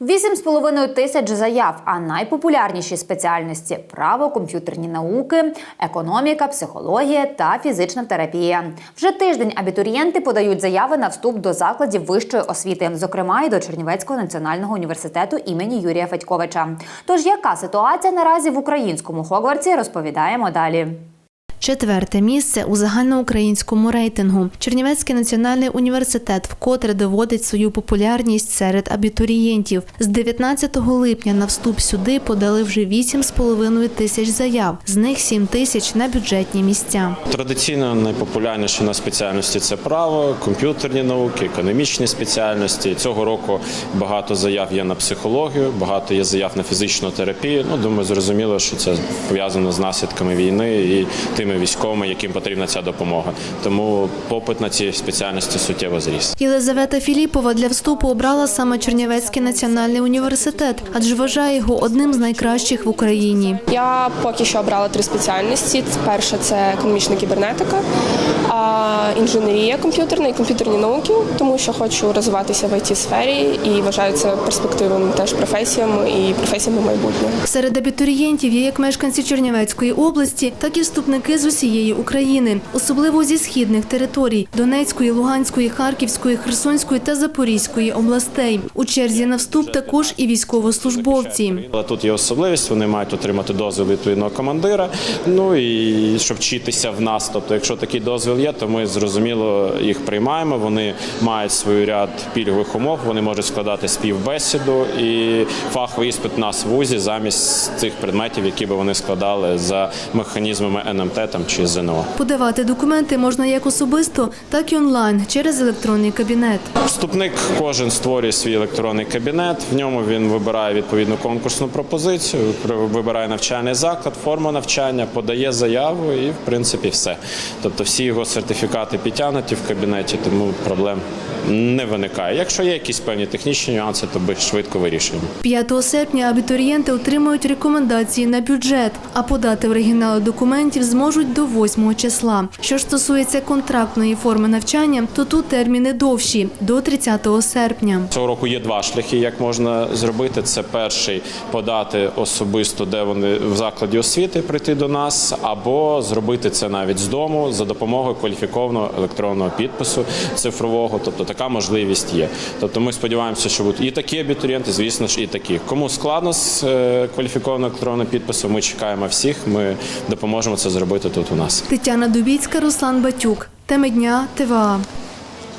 8,5 тисяч заяв, а найпопулярніші спеціальності право, комп'ютерні науки, економіка, психологія та фізична терапія. Вже тиждень абітурієнти подають заяви на вступ до закладів вищої освіти, зокрема і до Чернівецького національного університету імені Юрія Федьковича. Тож яка ситуація наразі в українському Хогвартсі, розповідаємо далі. Четверте місце у загальноукраїнському рейтингу. Чернівецький національний університет вкотре доводить свою популярність серед абітурієнтів. З 19 липня на вступ сюди подали вже 8,5 тисяч заяв, з них 7 тисяч на бюджетні місця. Традиційно найпопулярніші на спеціальності це право, комп'ютерні науки, економічні спеціальності. Цього року багато заяв є на психологію, багато є заяв на фізичну терапію. Ну думаю, зрозуміло, що це пов'язано з наслідками війни і тими військовими, яким потрібна ця допомога. Тому попит на ці спеціальності суттєво зріс. Єлизавета Філіпова для вступу обрала саме Чернівецький національний університет, адже вважає його одним з найкращих в Україні. Я поки що обрала три спеціальності. Перша це економічна кібернетика, а інженерія комп'ютерна і комп'ютерні науки, тому що хочу розвиватися в it сфері і вважаю це перспективним теж професіями і професіями майбутнього. Серед абітурієнтів є як мешканці Чернівецької області, так і вступники з усієї України, особливо зі східних територій Донецької, Луганської, Харківської, Херсонської та Запорізької областей. У черзі на вступ також і військовослужбовці. Тут є особливість, вони мають отримати дозвіл відповідного командира. Ну і щоб вчитися в нас. Тобто, якщо такий дозвіл є, то ми зрозуміло їх приймаємо. Вони мають свій ряд пільгових умов, вони можуть складати співбесіду і фаховий іспит у нас в вузі замість цих предметів, які би вони складали за механізмами НМТ там чи ЗНО. Подавати документи можна як особисто, так і онлайн через електронний кабінет. Вступник кожен створює свій електронний кабінет. В ньому він вибирає відповідну конкурсну пропозицію, вибирає навчальний заклад, форму навчання, подає заяву і в принципі все. Тобто всі його сертифікати підтягнуті в кабінеті, тому проблем не виникає. Якщо є якісь певні технічні нюанси, то ми швидко вирішуємо. 5 серпня абітурієнти отримують рекомендації на бюджет, а подати оригінали документів зможуть до 8 числа. Що стосується контрактної форми навчання, то тут терміни довші до 30 серпня. Цього року є два шляхи, як можна зробити. Це перший подати особисто, де вони в закладі освіти прийти до нас, або зробити це навіть з дому за допомогою кваліфікованого електронного підпису цифрового. Тобто така можливість є. Тобто ми сподіваємося, що будуть і такі абітурієнти, звісно ж, і такі. Кому складно з е, кваліфікованого електронного підпису, ми чекаємо всіх. Ми допоможемо це зробити тут у нас. Тетяна Дубіцька, Руслан Батюк. Теми дня ТВА.